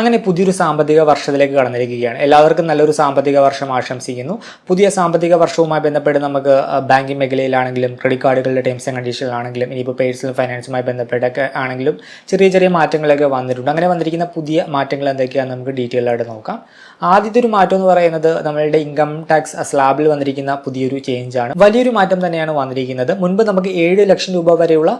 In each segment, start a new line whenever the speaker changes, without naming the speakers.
അങ്ങനെ പുതിയൊരു സാമ്പത്തിക വർഷത്തിലേക്ക് കടന്നിരിക്കുകയാണ്. എല്ലാവർക്കും നല്ലൊരു സാമ്പത്തിക വർഷം ആശംസിക്കുന്നു. പുതിയ സാമ്പത്തിക വർഷവുമായി ബന്ധപ്പെട്ട് നമുക്ക് ബാങ്കിംഗ് മേഖലയിലാണെങ്കിലും ക്രെഡിറ്റ് കാർഡുകളുടെ ടേംസ് ആൻഡ് കണ്ടീഷനിലാണെങ്കിലും ഇനിയിപ്പോൾ പേഴ്സണൽ ഫൈനാൻസുമായി ബന്ധപ്പെട്ടൊക്കെ ആണെങ്കിലും ചെറിയ ചെറിയ മാറ്റങ്ങളൊക്കെ വന്നിട്ടുണ്ട്. അങ്ങനെ വന്നിരിക്കുന്ന പുതിയ മാറ്റങ്ങൾ എന്തൊക്കെയാണെന്ന് നമുക്ക് ഡീറ്റെയിൽ ആയിട്ട് നോക്കാം. ആദ്യത്തെ ഒരു മാറ്റം എന്ന് പറയുന്നത് നമ്മളുടെ ഇൻകം ടാക്സ് സ്ലാബിൽ വന്നിരിക്കുന്ന പുതിയൊരു ചേഞ്ച് ആണ്. വലിയൊരു മാറ്റം തന്നെയാണ് വന്നിരിക്കുന്നത്. മുൻപ് നമുക്ക് ഏഴ് ലക്ഷം രൂപ വരെയുള്ള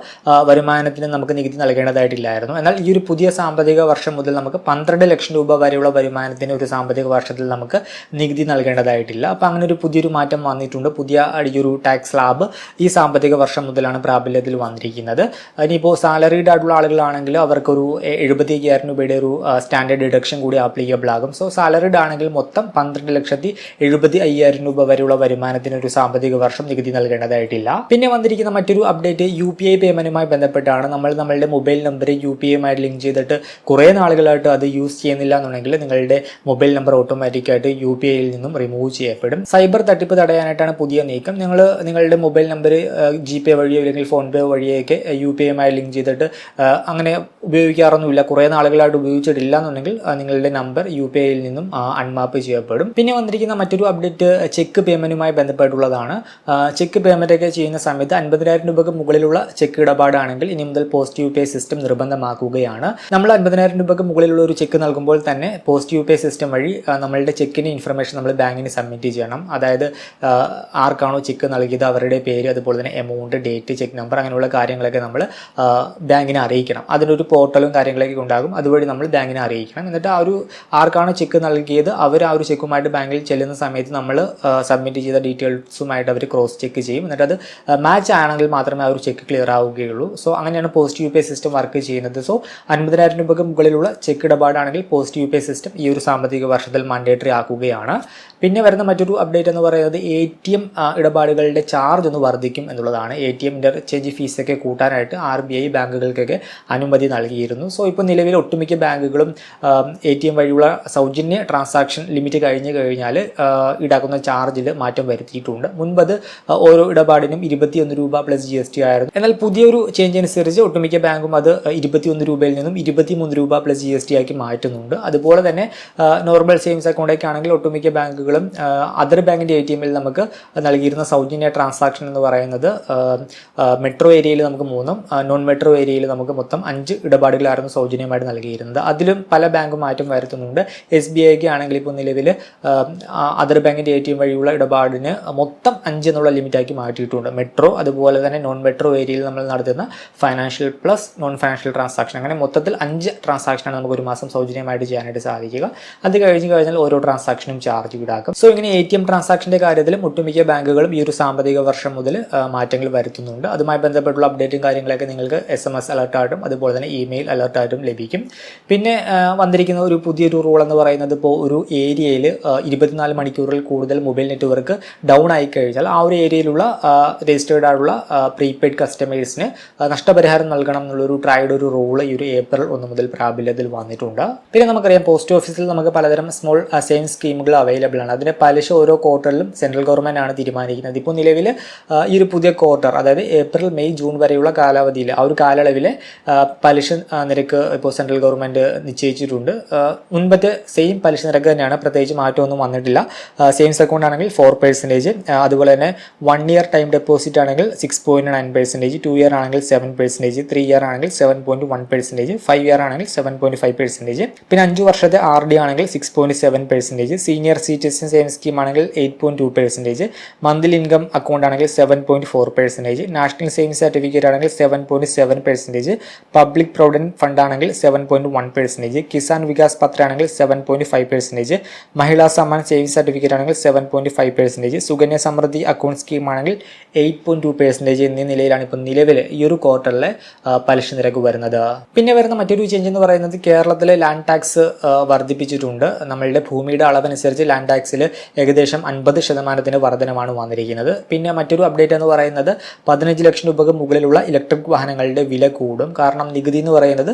വരുമാനത്തിന് നമുക്ക് നികുതി നൽകേണ്ടതായിട്ടില്ലായിരുന്നു. എന്നാൽ ഈ ഒരു പുതിയ സാമ്പത്തിക വർഷം മുതൽ നമുക്ക് പന്ത്രണ്ട് ലക്ഷം രൂപ വരെയുള്ള വരുമാനത്തിന് ഒരു സാമ്പത്തിക വർഷത്തിൽ നമുക്ക് നികുതി നൽകേണ്ടതായിട്ടില്ല. അപ്പോൾ അങ്ങനെ ഒരു പുതിയൊരു മാറ്റം വന്നിട്ടുണ്ട്. പുതിയ ഈ ടാക്സ് സ്ലാബ് ഈ സാമ്പത്തിക വർഷം മുതലാണ് പ്രാബല്യത്തിൽ വന്നിരിക്കുന്നത്. ഇനിയിപ്പോൾ സാലറീഡ് ആയിട്ടുള്ള ആളുകളാണെങ്കിലും അവർക്കൊരു എഴുപത്തി അയ്യായിരം രൂപയുടെ ഒരു സ്റ്റാൻഡേർഡ് ഡിഡക്ഷൻ കൂടി ആപ്ലിക്കബിൾ ആകും. സോ സാലറീഡ് ആണെങ്കിൽ മൊത്തം പന്ത്രണ്ട് ലക്ഷത്തി എഴുപത്തി അയ്യായിരം രൂപ വരെയുള്ള വരുമാനത്തിന് ഒരു സാമ്പത്തിക വർഷം നികുതി നൽകേണ്ടതായിട്ടില്ല. പിന്നെ വന്നിരിക്കുന്ന മറ്റൊരു അപ്ഡേറ്റ് യു പി ഐ പേയ്മെന്റുമായി ബന്ധപ്പെട്ടാണ്. നമ്മൾ നമ്മളുടെ മൊബൈൽ നമ്പർ യു പി ഐമായിട്ട് ലിങ്ക് ചെയ്തിട്ട് കുറേ നാളുകളായിട്ട് അത് യൂസ് ചെയ്യുന്നില്ല എന്നുണ്ടെങ്കിൽ നിങ്ങളുടെ മൊബൈൽ നമ്പർ ഓട്ടോമാറ്റിക്കായിട്ട് യു പി ഐയിൽ നിന്നും റിമൂവ് ചെയ്യപ്പെടും. സൈബർ തട്ടിപ്പ് തടയാനായിട്ടാണ് പുതിയ നീക്കം. നിങ്ങൾ നിങ്ങളുടെ മൊബൈൽ നമ്പർ ജി പേ വഴിയോ അല്ലെങ്കിൽ ഫോൺ പേ വഴിയൊക്കെ യു പി ഐമായി ലിങ്ക് ചെയ്തിട്ട് അങ്ങനെ ഉപയോഗിക്കാറൊന്നുമില്ല. കുറേ നാളുകളായിട്ട് ഉപയോഗിച്ചിട്ടില്ല എന്നുണ്ടെങ്കിൽ നിങ്ങളുടെ നമ്പർ യു പി ഐയിൽ നിന്നും അൺമാപ്പ് ചെയ്യപ്പെടും. പിന്നെ വന്നിരിക്കുന്ന മറ്റൊരു അപ്ഡേറ്റ് ചെക്ക് പേയ്മെന്റുമായി ബന്ധപ്പെട്ടുള്ളതാണ്. ചെക്ക് പേയ്മെന്റ് ഒക്കെ ചെയ്യുന്ന സമയത്ത് അൻപതിനായിരം രൂപയ്ക്ക് മുകളിലുള്ള ചെക്ക് ഇടപാടാണെങ്കിൽ ഇനി മുതൽ പോസ്റ്റ് യു പേ സിസ്റ്റം നിർബന്ധമാക്കുകയാണ്. നമ്മൾ അൻപതിനായിരം രൂപയ്ക്ക് മുകളിലുള്ള ഒരു ചെക്ക് നൽകുമ്പോൾ തന്നെ പോസ്റ്റ് യു പേ സിസ്റ്റം വഴി നമ്മളുടെ ചെക്കിന് ഇൻഫർമേഷൻ നമ്മൾ ബാങ്കിന് സബ്മിറ്റ് ചെയ്യണം. അതായത് ആർക്കാണോ ചെക്ക് നൽകിയത് അവരുടെ പേര് അതുപോലെ തന്നെ എമൗണ്ട് ഡേറ്റ് ചെക്ക് നമ്പർ അങ്ങനെയുള്ള കാര്യങ്ങളൊക്കെ നമ്മൾ ബാങ്കിനെ അറിയിക്കണം. അതിനൊരു പോർട്ടലും കാര്യങ്ങളൊക്കെ ഉണ്ടാകും. അതുവഴി നമ്മൾ ബാങ്കിനെ അറിയിക്കണം. എന്നിട്ട് ആ ഒരു ആർക്കാണോ ചെക്ക് നൽകിയത് അവർ ആ ഒരു ചെക്കുമായിട്ട് ബാങ്കിൽ ചെല്ലുന്ന സമയത്ത് നമ്മൾ സബ്മിറ്റ് ചെയ്ത ഡീറ്റെയിൽസുമായിട്ട് അവർ ക്രോസ് ചെക്ക് ചെയ്യും. എന്നിട്ട് അത് മാച്ച് ആണെങ്കിൽ മാത്രമേ ആ ഒരു ചെക്ക് ക്ലിയർ ആവുകയുള്ളൂ. സോ അങ്ങനെയാണ് post you P I system work ചെയ്യുന്നത്. സോ അൻപതിനായിരം രൂപയ്ക്ക് മുകളിലുള്ള ചെക്ക് ഇടപാടാണെങ്കിൽ post you P I system ഈ ഒരു സാമ്പത്തിക വർഷത്തിൽ മാൻഡേറ്ററി ആക്കുകയാണ്. പിന്നെ വരുന്ന മറ്റൊരു അപ്ഡേറ്റ് എന്ന് പറയുന്നത് എ ടി എം ഇടപാടുകളുടെ ചാർജ് ഒന്ന് വർദ്ധിക്കും എന്നുള്ളതാണ്. എ ടി എം ഇന്റർചേഞ്ച് ഫീസൊക്കെ കൂട്ടാനായിട്ട് ആർ ബി ഐ ബാങ്കുകൾക്കൊക്കെ അനുമതി നൽകിയിരുന്നു. സോ ഇപ്പോൾ നിലവിൽ ഒട്ടുമിക്ക ബാങ്കുകളും എ ടി എം വഴിയുള്ള സൗജന്യ ട്രാൻസാക്ഷൻ ലിമിറ്റ് കഴിഞ്ഞ് കഴിഞ്ഞാൽ ഈടാക്കുന്ന ചാർജിൽ മാറ്റം വരുത്തിയിട്ടുണ്ട്. മുൻപത് ഓരോ ഇടപാടിനും ഇരുപത്തിയൊന്ന് രൂപ പ്ലസ് ജി എസ് ടി ആയിരുന്നു. എന്നാൽ പുതിയൊരു ചേഞ്ച് അനുസരിച്ച് ഒട്ടുമിക്ക ബാങ്കും അത് ഇരുപത്തിയൊന്ന് രൂപയിൽ നിന്നും ഇരുപത്തിമൂന്ന് രൂപ പ്ലസ് ജി എസ് ടി ആക്കി മാറ്റുന്നുണ്ട്. അതുപോലെ തന്നെ നോർമൽ സേവിങ്സ് അക്കൗണ്ടൊക്കെ ആണെങ്കിൽ ഒട്ടുമിക്ക ബാങ്കുകളും അതർ ബാങ്കിന്റെ എ ടി എമ്മിൽ നമുക്ക് നൽകിയിരുന്ന സൗജന്യ ട്രാൻസാക്ഷൻ എന്ന് പറയുന്നത് മെട്രോ ഏരിയയിൽ നമുക്ക് മൂന്നും നോൺ മെട്രോ ഏരിയയിൽ നമുക്ക് മൊത്തം അഞ്ച് ഇടപാടുകളായിരുന്നു സൗജന്യമായിട്ട് നൽകിയിരുന്നത്. അതിലും പല ബാങ്കും മാറ്റം വരുത്തുന്നുണ്ട്. എസ് ബി ഐക്ക് ആണെങ്കിൽ ഇപ്പോൾ നിലവിൽ അതർ ബാങ്കിന്റെ എ ടി എം വഴിയുള്ള ഇടപാടിന് മൊത്തം അഞ്ച് എന്നുള്ള ലിമിറ്റാക്കി മാറ്റിയിട്ടുണ്ട്. മെട്രോ അതുപോലെ തന്നെ നോൺ മെട്രോ ഏരിയയിൽ നമ്മൾ നടത്തുന്ന financial plus non financial transaction അങ്ങനെ മൊത്തത്തിൽ അഞ്ച് ട്രാൻസാക്ഷനാണ് നമുക്ക് ഒരു മാസം സൗജന്യമായിട്ട് ചെയ്യാനായിട്ട് സാധിക്കുക. അത് കഴിഞ്ഞ് കഴിഞ്ഞാൽ ഓരോ ട്രാൻസാക്ഷനും ചാർജ് ഈടാക്കും. സോ ഇങ്ങനെ എ ടി എം ട്രാൻസാക്ഷന്റെ കാര്യത്തിൽ ഒട്ടുമിക്ക ബാങ്കുകളും ഈ ഒരു സാമ്പത്തിക വർഷം മുതൽ മാറ്റങ്ങൾ വരുത്തുന്നുണ്ട്. അതുമായി ബന്ധപ്പെട്ടുള്ള അപ്ഡേറ്റും കാര്യങ്ങളൊക്കെ നിങ്ങൾക്ക് എസ് എം എസ് അലർട്ടായിട്ടും അതുപോലെ തന്നെ ഇമെയിൽ അലർട്ടായിട്ടും ലഭിക്കും. പിന്നെ വന്നിരിക്കുന്ന ഒരു പുതിയൊരു റൂൾ എന്ന് പറയുന്നത് ഇപ്പോൾ ഒരു ഏരിയയിൽ ഇരുപത്തിനാല് മണിക്കൂറിൽ കൂടുതൽ മൊബൈൽ നെറ്റ്വർക്ക് ഡൗൺ ആയി കഴിഞ്ഞാൽ ആ ഒരു ഏരിയയിലുള്ള രജിസ്റ്റേർഡ് ആയിട്ടുള്ള പ്രീപെയ്ഡ് കസ്റ്റമേഴ്സിന് നഷ്ടപരിഹാരം നൽകണം എന്നുള്ളൊരു ട്രൈഡ് ഒരു റൂൾ ഈ ഒരു ഏപ്രിൽ ഒന്ന് മുതൽ പ്രാബല്യത്തിൽ വന്നിട്ടുണ്ട്. പിന്നെ നമുക്കറിയാം പോസ്റ്റ് ഓഫീസിൽ നമുക്ക് പലതരം സ്മോൾ സെയിം സ്കീമുകൾ അവൈലബിൾ ആണ്. അതിന് പലിശ ഓരോ ക്വാർട്ടറിലും സെൻട്രൽ ഗവൺമെന്റ് ആണ് തീരുമാനിക്കുന്നത്. ഇപ്പോൾ നിലവിൽ ഈ ഒരു പുതിയ ക്വാർട്ടർ അതായത് ഏപ്രിൽ മെയ് ജൂൺ വരെയുള്ള കാലാവധിയിൽ ആ ഒരു കാലയളവിലെ പലിശ നിരക്ക് ഇപ്പോൾ സെൻട്രൽ ഗവൺമെന്റ് നിശ്ചയിച്ചിട്ടുണ്ട്. മുൻപത്തെ സെയിം പലിശ നിരക്ക് തന്നെയാണ്. പ്രത്യേകിച്ച് മാറ്റമൊന്നും വന്നിട്ടില്ല. സേവിങ്സ് അക്കൗണ്ട് ആണെങ്കിൽ ഫോർ പെർസെന്റേജ് അതുപോലെ തന്നെ വൺ ഇയർ ടൈം ഡെപ്പോസിറ്റ് ആണെങ്കിൽ six point nine percentage two year ആണെങ്കിൽ സെവൻ പെർസെന്റേജ് ത്രീ ഇയർ ആണെങ്കിൽ seven point one percentage five year ആണെങ്കിൽ സെവൻ പോയിന്റ് ഫൈവ് പെർസെന്റേജ് പിന്നെ അഞ്ച് വർഷത്തെ ആർ ഡി ആണെങ്കിൽ six point seven percentage senior citizen saving scheme ആണെങ്കിൽ eight point two percentage monthly income account ആണെങ്കിൽ seven point four percentage national saving certificate ആണെങ്കിൽ seven point seven percentage public provident fund ആണെങ്കിൽ seven point one percentage Kisan Vikas Patra ആണെങ്കിൽ seven point five percentage Mahila Samman saving certificate ആണെങ്കിൽ seven point five percentage Sukanya Samriddhi account scheme ആണെങ്കിൽ eight point two percentage എന്നീ നിലയിലാണ് ഇപ്പോൾ നിലവിൽ ഈ ഒരു ക്വാർട്ടറിലെ പലിശ നിരക്ക് വരുന്നത്. പിന്നെ വരുന്ന മറ്റൊരു ചേഞ്ച് എന്ന് പറയുന്നത് കേരളത്തിലെ ലാൻഡ് ടാക്സ് വർദ്ധിപ്പിച്ചിട്ടുണ്ട്. നമ്മളുടെ ഭൂമിയുടെ അളവനുസരിച്ച് ലാൻഡ് ടാക്സിൽ ഏകദേശം അൻപത് ശതമാനത്തിന് വർധനമാണ് വന്നിരിക്കുന്നത്. പിന്നെ മറ്റൊരു അപ്ഡേറ്റ് എന്ന് പറയുന്നത് പതിനഞ്ച് ലക്ഷം രൂപക്ക് മുകളിലുള്ള ഇലക്ട്രിക് വാഹനങ്ങളുടെ വില കൂടും. കാരണം നികുതി എന്ന് പറയുന്നത്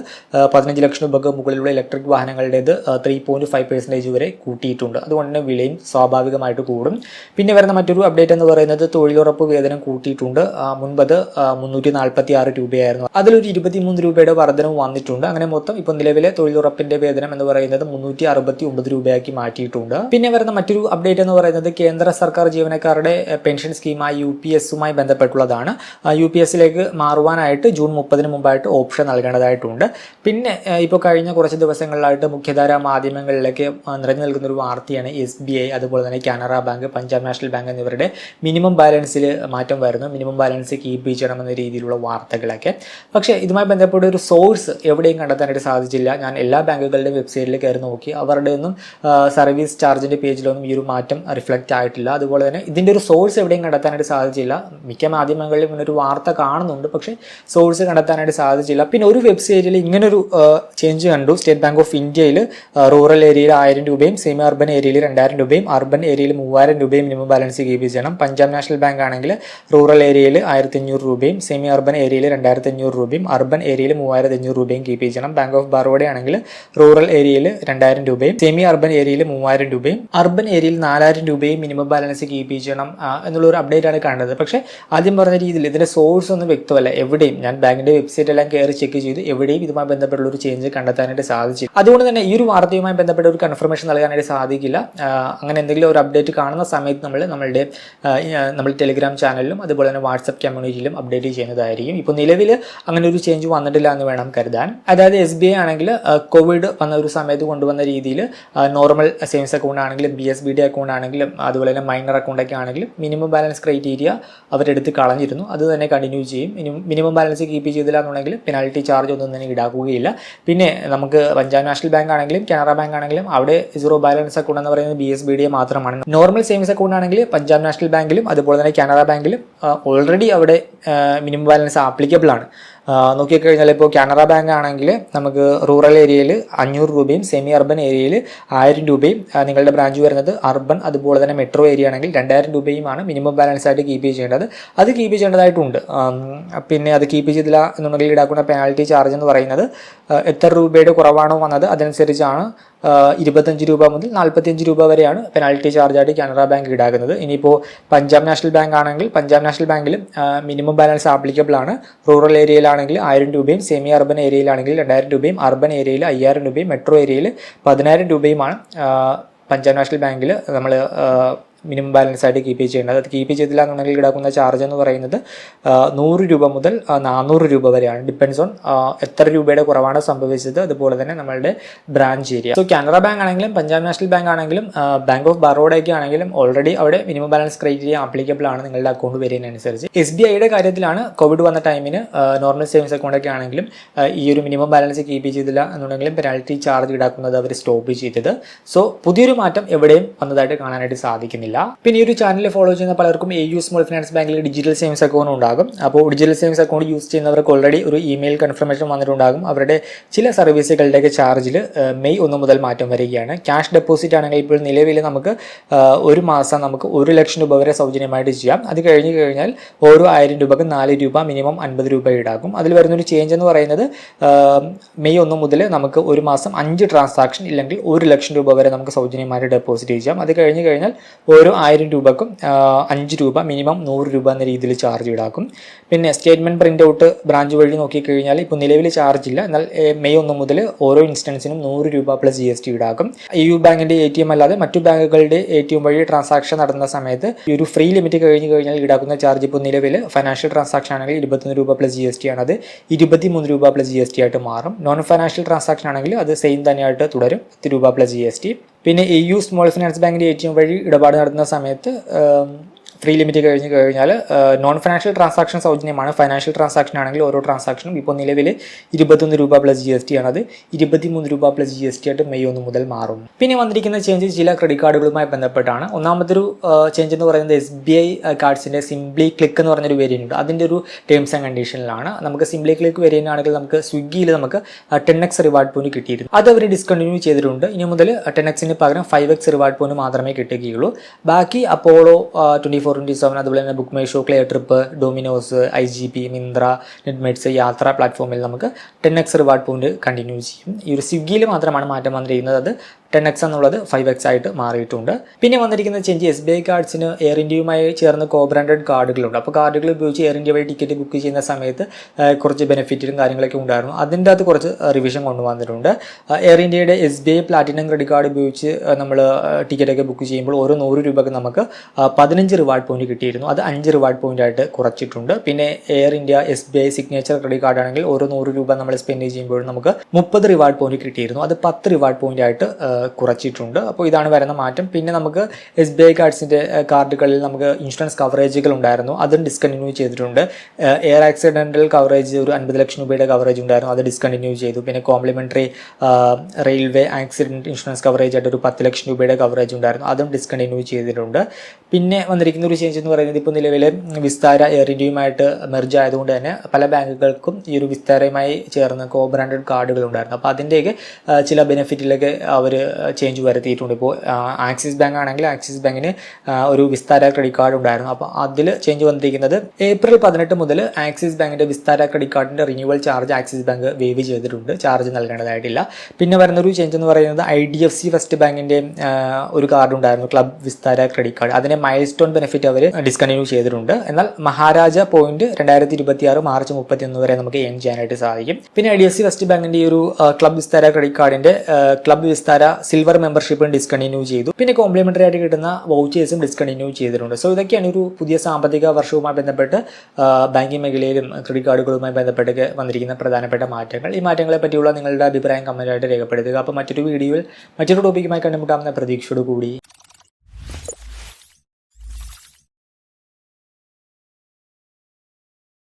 പതിനഞ്ച് ലക്ഷം രൂപക്ക് മുകളിലുള്ള ഇലക്ട്രിക് വാഹനങ്ങളുടേത് ത്രീ പോയിന്റ് ഫൈവ് പെർസെന്റേജ് വരെ കൂട്ടിയിട്ടുണ്ട്. അതുകൊണ്ട് വിലയും സ്വാഭാവികമായിട്ട് കൂടും. പിന്നെ വരുന്ന മറ്റൊരു അപ്ഡേറ്റ് എന്ന് പറയുന്നത് തൊഴിലുറപ്പ് വേതനം കൂട്ടിയിട്ടുണ്ട്. മുൻപത് മുന്നൂറ്റി നാൽപ്പത്തി ആറ് രൂപയായിരുന്നു. അതിലൊരു ഇരുപത്തി മൂന്ന് രൂപയുടെ വർധനവ് വന്നിട്ടുണ്ട്. അങ്ങനെ മൊത്തം ഇപ്പോൾ നിലവിലെ തൊഴിലുറപ്പിന്റെ വേതനം എന്ന് പറയുന്നത് മുന്നൂറ്റി അറുപത്തി ഒമ്പത് രൂപയാക്കി മാറ്റിയിട്ടുണ്ട്. പിന്നെ വരുന്ന മറ്റൊരു അപ്ഡേറ്റ് എന്ന് പറയുന്നത് കേന്ദ്ര സർക്കാർ ജീവനക്കാരുടെ പെൻഷൻ സ്കീമായ യു പി എസുമായി ബന്ധപ്പെട്ടുള്ളതാണ്. യു പി എസിലേക്ക് മാറുവാനായിട്ട് ജൂൺ മുപ്പതിന് മുമ്പായിട്ട് ഓപ്ഷൻ നൽകേണ്ടതായിട്ടുണ്ട്. പിന്നെ ഇപ്പോൾ കഴിഞ്ഞ കുറച്ച് ദിവസങ്ങളിലായിട്ട് മുഖ്യധാരാ മാധ്യമങ്ങളിലേക്ക് നിറഞ്ഞു നിൽക്കുന്ന ഒരു വാർത്തയാണ് എസ് ബി ഐ അതുപോലെ തന്നെ Canara Bank Punjab National Bank എന്നിവരുടെ മിനിമം ബാലൻസിൽ മാറ്റം വരുന്നു. മിനിമം ബാലൻസ് കീപ്പ് ചെയ്യണമെന്ന രീതിയിലുള്ള വാർത്തകളൊക്കെ. പക്ഷേ ഇതുമായി ബന്ധപ്പെട്ട ഒരു സോഴ്സ് എവിടെയും കണ്ടെത്താനായിട്ട് സാധിച്ചില്ല. ഞാൻ എല്ലാ ബാങ്കുകളുടെ വെബ്സൈറ്റിൽ കയറി നോക്കി. അവരുടെ ഒന്നും സർവീസ് ചാർജിന്റെ പേജിലൊന്നും ഈ ഒരു മാറ്റം റിഫ്ലക്റ്റ് ആയിട്ടില്ല. അതുപോലെ തന്നെ ഇതിന്റെ ഒരു സോഴ്സ് എവിടെയും കണ്ടെത്താനായിട്ട് സാധിച്ചില്ല. മിക്ക മാധ്യമങ്ങളിലും ഇങ്ങനെ ഒരു വാർത്ത കാണുന്നുണ്ട്. പക്ഷേ സോഴ്സ് കണ്ടെത്താനായിട്ട് സാധിച്ചില്ല. പിന്നെ ഒരു വെബ്സൈറ്റിൽ ഇങ്ങനൊരു ചേഞ്ച് കണ്ടു. സ്റ്റേറ്റ് ബാങ്ക് ഓഫ് ഇന്ത്യയിൽ റൂറൽ ഏരിയയിൽ ആയിരം രൂപയും സെമി അർബൻ ഏരിയയിൽ രണ്ടായിരം രൂപയും അർബൻ ഏരിയയിൽ മൂവായിരം രൂപയും മിനിമം ബാലൻസ് കീപ്പ് ചെയ്യണം. പഞ്ചാബ് നാഷണൽ ബാങ്ക് ആണെങ്കിൽ റൂറൽ ഏരിയയിൽ ആയിരത്തി അഞ്ഞൂറ് രൂപയും സെമി അർബൻ ഏരിയയിൽ രണ്ടായിരത്തി അഞ്ഞൂറ് രൂപയും അർബൻ ഏരിയയിൽ മൂവായിരത്തി അഞ്ഞൂറ് രൂപയും കീപ്പ് ചെയ്യണം. ബാങ്ക് ഓഫ് ബറോഡ ആണെങ്കിൽ റൂറൽ ഏരിയയിൽ രണ്ടായിരം രൂപയും സെമി അർബൻ ഏരിയയിൽ മൂവായിരം രൂപയും അർബൻ ഏരിയയിൽ നാലായിരം രൂപയും മിനിമം ബാലൻസ് കീപ്പ് ചെയ്യണം എന്നുള്ള ഒരു അപ്ഡേറ്റ് ആണ് കാണുന്നത്. പക്ഷേ ആദ്യം പറഞ്ഞ രീതിയിൽ ഇതിന്റെ സോഴ്സ് ഒന്നും വ്യക്തമല്ല. എവിടെയും ഞാൻ ബാങ്കിന്റെ വെബ്സൈറ്റ് എല്ലാം കയറി ചെക്ക് ചെയ്തു എവിടെയും ഇതുമായി ബന്ധപ്പെട്ടുള്ള ഒരു ചേഞ്ച് കണ്ടെത്താനായിട്ട് സാധിച്ചു അതുകൊണ്ട് തന്നെ ഈ ഒരു വാർത്തയുമായി ബന്ധപ്പെട്ട ഒരു കൺഫർമേഷൻ നൽകാനായിട്ട് സാധിക്കില്ല. അങ്ങനെ എന്തെങ്കിലും ഒരു അപ്ഡേറ്റ് കാണുന്ന സമയത്ത് നമ്മൾ നമ്മളുടെ നമ്മൾ ടെലിഗ്രാം ചാനലിലും അതുപോലെ തന്നെ വാട്സപ്പ് കമ്മ്യൂണിറ്റിയിലും അപ്ഡേറ്റ് ചെയ്യുന്നതായിരിക്കും. ഇപ്പോൾ നിലവിൽ അങ്ങനെ ഒരു ചേഞ്ച് വന്നിട്ടില്ല എന്ന് വേണം കരുതാൻ. അതായത് എസ് ബി ഐ ആണെങ്കിൽ കോവിഡ് വന്ന ഒരു സമയത്ത് കൊണ്ടുവന്ന രീതിയിൽ നോർമൽ സേവിങ്സ് അക്കൗണ്ട് ആണെങ്കിലും B S B D account ആണെങ്കിലും അതുപോലെ തന്നെ മൈനർ അക്കൗണ്ടൊക്കെ ആണെങ്കിലും മിനിമം ബാലൻസ് ക്രൈറ്റീരിയ അവരെടുത്ത് കളഞ്ഞിരുന്നു. അത് തന്നെ കണ്ടിന്യൂ ചെയ്യും. മിനിമം ബാലൻസ് കീപ്പ് ചെയ്തില്ല എന്നുണ്ടെങ്കിൽ പെനാൽറ്റി ചാർജ് ഒന്നും തന്നെ ഈടാക്കുകയില്ല. പിന്നെ നമുക്ക് പഞ്ചാബ് നാഷണൽ ബാങ്ക് ആണെങ്കിലും കാനറ ബാങ്ക് ആണെങ്കിലും അവിടെ സീറോ ബാലൻസ് അക്കൗണ്ട് എന്ന് പറയുന്നത് ബി എസ് ബി ഡി മാത്രമാണ്. നോർമൽ സേവിങ്സ് അക്കൗണ്ട് ആണെങ്കിൽ പഞ്ചാബ് നാഷണൽ ബാങ്കിലും അതുപോലെ തന്നെ കാനറ ബാങ്കിലും ഓൾറെഡി അവിടെ മിനിമം ബാലൻസ് ആപ്ലിക്കബിൾ ആണ്. നോക്കിക്കഴിഞ്ഞാൽ ഇപ്പോൾ കാനറ ബാങ്ക് ആണെങ്കിൽ നമുക്ക് റൂറൽ ഏരിയയിൽ അഞ്ഞൂറ് രൂപയും സെമി അർബൻ ഏരിയയിൽ ആയിരം രൂപയും നിങ്ങളുടെ ബ്രാഞ്ച് വരുന്നത് അർബൻ അതുപോലെ തന്നെ മെട്രോ ഏരിയ ആണെങ്കിൽ രണ്ടായിരം രൂപയുമാണ് മിനിമം ബാലൻസ് ആയിട്ട് കീപ്പ് ചെയ്യേണ്ടത്. അത് കീപ്പ് ചെയ്യേണ്ടതായിട്ടുണ്ട്. പിന്നെ അത് കീപ്പ് ചെയ്തില്ല എന്നുണ്ടെങ്കിൽ ഈടാക്കുന്ന പെനാൽറ്റി ചാർജ് എന്ന് പറയുന്നത് എത്ര രൂപയുടെ കുറവാണോ വന്നത് അതനുസരിച്ചാണ് ഇരുപത്തഞ്ച് രൂപ മുതൽ നാൽപ്പത്തിയഞ്ച് രൂപ വരെയാണ് പെനാൽറ്റി ചാർജായിട്ട് കാനറ ബാങ്ക് ഈടാക്കുന്നത്. ഇനിയിപ്പോൾ പഞ്ചാബ് നാഷണൽ ബാങ്ക് ആണെങ്കിൽ പഞ്ചാബ് നാഷണൽ ബാങ്കിലും മിനിമം ബാലൻസ് ആപ്ലിക്കബിൾ ആണ്. റൂറൽ ഏരിയയിലാണെങ്കിൽ ആയിരം രൂപയും സെമി അർബൻ ഏരിയയിലാണെങ്കിൽ രണ്ടായിരം രൂപയും അർബൻ ഏരിയയിൽ അയ്യായിരം രൂപയും മെട്രോ ഏരിയയിൽ പതിനായിരം രൂപയുമാണ് പഞ്ചാബ് നാഷണൽ ബാങ്കിൽ നമ്മൾ മിനിമം ബാലൻസ് ആയിട്ട് കീപ്പ് ചെയ്യേണ്ടത്. അത് കീപ്പ് ചെയ്തില്ല എന്നുണ്ടെങ്കിൽ ഈടാക്കുന്ന ചാർജ് എന്ന് പറയുന്നത് നൂറ് രൂപ മുതൽ നാനൂറ് രൂപ വരെയാണ്. ഡിപ്പെൻസ് ഓൺ എത്ര രൂപയുടെ കുറവാണ് സംഭവിച്ചത്. അതുപോലെ തന്നെ നമ്മളുടെ branch area so Canara Bank ആണെങ്കിലും പഞ്ചാബ് നാഷണൽ ബാങ്ക് ആണെങ്കിലും ബാങ്ക് ഓഫ് ബറോഡയ്ക്ക് ആണെങ്കിലും ഓൾറെഡി അവിടെ മിനിമം ബാലൻസ് ക്രൈറ്റീരിയ ആപ്ലിക്കബിൾ ആണ് നിങ്ങളുടെ അക്കൗണ്ട് വരുന്നതിനനുസരിച്ച്. എസ് ബി ഐയുടെ കാര്യത്തിലാണ് കോവിഡ് വന്ന ടൈമിന് നോർമൽ സേവിങ്സ് അക്കൗണ്ടൊക്കെ ആണെങ്കിലും ഈ ഒരു മിനിമം ബാലൻസ് കീപ്പ് ചെയ്തില്ല എന്നുണ്ടെങ്കിലും പെനാൽറ്റി ചാർജ് ഈടാക്കുന്നത് അവർ സ്റ്റോപ്പ് ചെയ്തത്. സോ പുതിയൊരു മാറ്റം എവിടെയും വന്നതായിട്ട് കാണാനായിട്ട് സാധിക്കുന്നില്ല. പിന്നെ ഈ ഒരു ചാനൽ ഫോളോ ചെയ്യുന്ന പലർക്കും എ യു സ്മോൾ ഫിനാൻസ് ബാങ്കിൽ ഡിജിറ്റൽ സേവിങ്സ് അക്കൗണ്ട് ഉണ്ടാകും. അപ്പോൾ ഡിജിറ്റൽ സേവിങ്സ് അക്കൗണ്ട് യൂസ് ചെയ്യുന്നവർക്ക് ഓൾറെഡി ഒരു ഇമെയിൽ കൺഫർമേഷൻ വന്നിട്ടുണ്ടാകും. അവരുടെ ചില സർവീസുകളുടെയൊക്കെ ചാർജിൽ മെയ് ഒന്ന് മുതൽ മാറ്റം വരികയാണ്. ക്യാഷ് ഡെപ്പോസിറ്റ് ആണെങ്കിൽ ഇപ്പോൾ നിലവിൽ നമുക്ക് ഒരു മാസം നമുക്ക് ഒരു ലക്ഷം രൂപ വരെ സൗജന്യമായിട്ട് ചെയ്യാം. അത് കഴിഞ്ഞ് കഴിഞ്ഞാൽ ഓരോ ആയിരം രൂപക്ക് നാല് രൂപ മിനിമം അൻപത് രൂപ ഈടാക്കും. അതിൽ വരുന്നൊരു ചേഞ്ച് എന്ന് പറയുന്നത് മെയ് ഒന്ന് മുതൽ നമുക്ക് ഒരു മാസം അഞ്ച് ട്രാൻസാക്ഷൻ ഇല്ലെങ്കിൽ ഒരു ലക്ഷം രൂപ വരെ നമുക്ക് സൗജന്യമായിട്ട് ഡെപ്പോസിറ്റ് ചെയ്യാം. അത് കഴിഞ്ഞ് കഴിഞ്ഞാൽ ഓരോ ആയിരം രൂപക്കും അഞ്ച് രൂപ മിനിമം നൂറ് രൂപ എന്ന രീതിയിൽ ചാർജ് ഈടാക്കും. പിന്നെ സ്റ്റേറ്റ്മെന്റ് പ്രിന്റ് ഔട്ട് ബ്രാഞ്ച് വഴി നോക്കിക്കഴിഞ്ഞാൽ ഇപ്പോൾ നിലവിൽ ചാർജ് ഇല്ല. എന്നാൽ മെയ് ഒന്ന് മുതൽ ഓരോ ഇൻസ്റ്റൻസിനും നൂറ് രൂപ പ്ലസ് ജി എസ് ടി ഈടാക്കും. യു ബാങ്കിന്റെ എ ടി എം അല്ലാതെ മറ്റു ബാങ്കുകളുടെ എ ടി എം വഴി ട്രാൻസാക്ഷൻ നടന്ന സമയത്ത് ഈ ഒരു ഫ്രീ ലിമിറ്റ് കഴിഞ്ഞ് കഴിഞ്ഞാൽ ഈടാക്കുന്ന ചാർജ് ഇപ്പോൾ നിലവിൽ ഫൈനാൻഷ്യൽ ട്രാൻസാക്ഷൻ ആണെങ്കിൽ ഇരുപത്തൊന്ന് രൂപ പ്ലസ് ജി എസ് ടി ആണ് അത് ഇരുപത്തിമൂന്ന് രൂപ പ്ലസ് ജി എസ് ടി ആയിട്ട് മാറും. നോൺ ഫൈനാൻഷ്യൽ ട്രാൻസാക്ഷൻ ആണെങ്കിൽ അത് സെയിം തന്നെയായിട്ട് തുടരും. പത്ത് രൂപ പ്ലസ് ജി എസ് ടി പിന്നെ എ യു സ്മോൾ ഫിനാൻസ് ബാങ്കിന്റെ എ ടി എം വഴി ഇടപാട് നടത്തുന്ന സമയത്ത് ഫ്രീ ലിമിറ്റ് കഴിഞ്ഞ് കഴിഞ്ഞാൽ നോൺ ഫിനാൻഷ്യൽ ട്രാൻസാക്ഷൻ സൗജന്യമാണ്. ഫൈനാൻഷ്യൽ ട്രാൻസാക്ഷൻ ആണെങ്കിൽ ഓരോ ട്രാൻസാക്ഷനും ഇപ്പോൾ നിലവിൽ ഇരുപത്തൊന്ന് രൂപ പ്ലസ് ജി എസ് ടി ആണത്. ഇരുപത്തിമൂന്ന് രൂപ പ്ലസ് ജി എസ് ടി ആയിട്ട് മെയ് ഒന്ന് മുതൽ മാറും. പിന്നെ വന്നിരിക്കുന്ന ചേഞ്ച് ചില ക്രെഡിറ്റ് കാർഡുകളുമായി ബന്ധപ്പെട്ടാണ്. ഒന്നാമത്തെ ഒരു ചേഞ്ച് എന്ന് പറയുന്നത് എസ് ബി ഐ കാർഡ്സിന്റെ സിംപ്ലി ക്ലിക്ക് എന്ന് പറഞ്ഞൊരു വേരിയന്റ് ഉണ്ട്. അതിന്റെ ഒരു ടേംസ് ആൻഡ് കണ്ടീഷനിലാണ് നമുക്ക് സിംപ്ലി ക്ലിക്ക് വേരിയന്റ് ആണെങ്കിൽ നമുക്ക് സ്വിഗ്ഗിയിൽ നമുക്ക് ടെൻ എക്സ് റിവാർഡ് പോയിന്റ് കിട്ടിയിരുന്നു. അത് അവർ ഡിസ്കണ്ടിന്യൂ ചെയ്തിട്ടുണ്ട്. ഇനി മുതൽ ടെൻ എക്സിന് പകരം ഫൈവ് എക്സ് റിവാർഡ് പോയിന്റ് മാത്രമേ കിട്ടുകയുള്ളൂ. ബാക്കി Apollo twenty four into seven അതുപോലെ തന്നെ book my show clear trip Domino's I G P Myntra Netmeds Yatra പ്ലാറ്റ്ഫോമിൽ നമുക്ക് ten X reward point continue ചെയ്യും. ഈ ഒരു സ്വിഗ്ഗിയിൽ മാത്രമാണ് മാറ്റം വന്നിരിക്കുന്നത്. അത് ടെൻ എക്സ് എന്നുള്ളത് ഫൈവ് എക്സ് ആയിട്ട് മാറിയിട്ടുണ്ട്. പിന്നെ വന്നിരിക്കുന്ന ചേഞ്ച് എസ് ബി ഐ കാർഡ്സിന് എയർ ഇന്ത്യയുമായി ചേർന്ന് കോ ബ്രാൻഡഡ് കാർഡുകളുണ്ട് അപ്പോൾ കാർഡുകൾ ഉപയോഗിച്ച് എയർ ഇന്ത്യ വഴി ടിക്കറ്റ് ബുക്ക് ചെയ്യുന്ന സമയത്ത് കുറച്ച് ബെനിഫിറ്റും കാര്യങ്ങളൊക്കെ ഉണ്ടായിരുന്നു. അതിന്റെ അകത്ത് കുറച്ച് റിവിഷൻ കൊണ്ടുവന്നിട്ടുണ്ട്. എയർ ഇന്ത്യയുടെ S B I platinum credit card ഉപയോഗിച്ച് നമ്മൾ ടിക്കറ്റൊക്കെ ബുക്ക് ചെയ്യുമ്പോൾ ഓരോ നൂറ് രൂപയ്ക്ക് നമുക്ക് പതിനഞ്ച് റിവാർഡ് പോയിന്റ് കിട്ടിയിരുന്നു. അത് അഞ്ച് റിവാർഡ് പോയിന്റ് ആയിട്ട് കുറച്ചിട്ടുണ്ട്. പിന്നെ Air India S B I signature credit card ആണെങ്കിൽ ഓരോ നൂറ് രൂപ നമ്മൾ സ്പെൻഡ് ചെയ്യുമ്പോൾ നമുക്ക് മുപ്പത് റിവാർഡ് പോയിന്റ് കിട്ടിയിരുന്നു. അത് പത്ത് റിവാർഡ് പോയിന്റ് ആയിട്ട് കുറച്ചിട്ടുണ്ട്. അപ്പോൾ ഇതാണ് വരുന്ന മാറ്റം. പിന്നെ നമുക്ക് എസ് ബി ഐ കാർഡ്സിന്റെ കാർഡുകളിൽ നമുക്ക് ഇൻഷുറൻസ് കവറേജുകൾ ഉണ്ടായിരുന്നു. അതും ഡിസ്കണ്ടിന്യൂ ചെയ്തിട്ടുണ്ട്. എയർ ആക്സിഡന്റൽ കവറേജ് ഒരു അൻപത് ലക്ഷം രൂപയുടെ കവറേജ് ഉണ്ടായിരുന്നു. അത് ഡിസ്കണ്ടിന്യൂ ചെയ്തു. പിന്നെ complimentary railway accident insurance coverage ആയിട്ട് ഒരു പത്ത് ലക്ഷം രൂപയുടെ കവറേജ് ഉണ്ടായിരുന്നു. അതും ഡിസ്കണ്ടിന്യൂ ചെയ്തിട്ടുണ്ട്. പിന്നെ വന്നിരിക്കുന്ന ഒരു ചേഞ്ച് എന്ന് പറയുന്നത് ഇപ്പോൾ നിലവിൽ വിസ്താര എയർ ഇന്ത്യയുമായിട്ട് മെർജ് ആയതുകൊണ്ട് തന്നെ പല ബാങ്കുകൾക്കും ഈ ഒരു വിസ്താരയുമായി ചേർന്ന് കോ ബ്രാൻഡഡ് കാർഡുകൾ ഉണ്ടായിരുന്നു. അപ്പോൾ അതിന്റെയൊക്കെ ചില ബെനിഫിറ്റിലൊക്കെ അവർ ചേഞ്ച് വരുത്തിയിട്ടുണ്ട്. ഇപ്പോൾ ആക്സിസ് ബാങ്ക് ആണെങ്കിൽ ആക്സിസ് ബാങ്കിന് ഒരു വിസ്താര ക്രെഡിറ്റ് കാർഡ് ഉണ്ടായിരുന്നു. അപ്പോൾ അതിൽ ചേഞ്ച് വന്നിരിക്കുന്നത് ഏപ്രിൽ പതിനെട്ട് മുതൽ ആക്സിസ് ബാങ്കിന്റെ വിസ്താര ക്രെഡിറ്റ് കാർഡിന്റെ renewal charge Axis Bank waive ചെയ്തിട്ടുണ്ട്. ചാർജ് നൽകേണ്ടതായിട്ടില്ല. പിന്നെ വരുന്നൊരു ചേഞ്ച് എന്ന് പറയുന്നത് I D F C First ബാങ്കിന്റെ ഒരു കാർഡ് ഉണ്ടായിരുന്നു. ക്ലബ് വിസ്താര ക്രെഡിറ്റ് കാർഡ് അതിനെ മൈൽ സ്റ്റോൺ ബെനിഫിറ്റ് അവർ ഡിസ്കണ്ടിന്യൂ ചെയ്തിട്ടുണ്ട്. എന്നാൽ മഹാരാജ പോയിന്റ് രണ്ടായിരത്തി ഇരുപത്തി ആറ് മാർച്ച് മുപ്പത്തി ഒന്ന് വരെ നമുക്ക് എയിം ചെയ്യാനായിട്ട് സാധിക്കും. പിന്നെ I D F C First ബാങ്കിന്റെ ഈ ഒരു ക്ലബ് വിസ്താര ക്രെഡിറ്റ് കാർഡിന്റെ ക്ലബ് വിസ്താര സിൽവർ മെമ്പർഷിപ്പും ഡിസ്കണ്ടിന്യൂ ചെയ്തു. പിന്നെ കോംപ്ലിമെന്ററി ആയിട്ട് കിട്ടുന്ന വൗച്ചേഴ്സും ഡിസ്കണ്ടിന്യൂ ചെയ്തിട്ടുണ്ട്. സോ ഇതൊക്കെയാണ് ഒരു പുതിയ സാമ്പത്തിക വർഷവുമായി ബന്ധപ്പെട്ട് ബാങ്കിങ് മേഖലയിലും ക്രെഡിറ്റ് കാർഡുകളുമായി ബന്ധപ്പെട്ട് വന്നിരിക്കുന്ന പ്രധാനപ്പെട്ട മാറ്റങ്ങൾ. ഈ മാറ്റങ്ങളെ പറ്റിയുള്ള നിങ്ങളുടെ അഭിപ്രായം കമന്റായിട്ട് രേഖപ്പെടുത്തുക. അപ്പോൾ മറ്റൊരു വീഡിയോയിൽ മറ്റൊരു ടോപ്പിക്കുമായി കണ്ടുമുട്ടാമെന്ന പ്രതീക്ഷയോട് കൂടി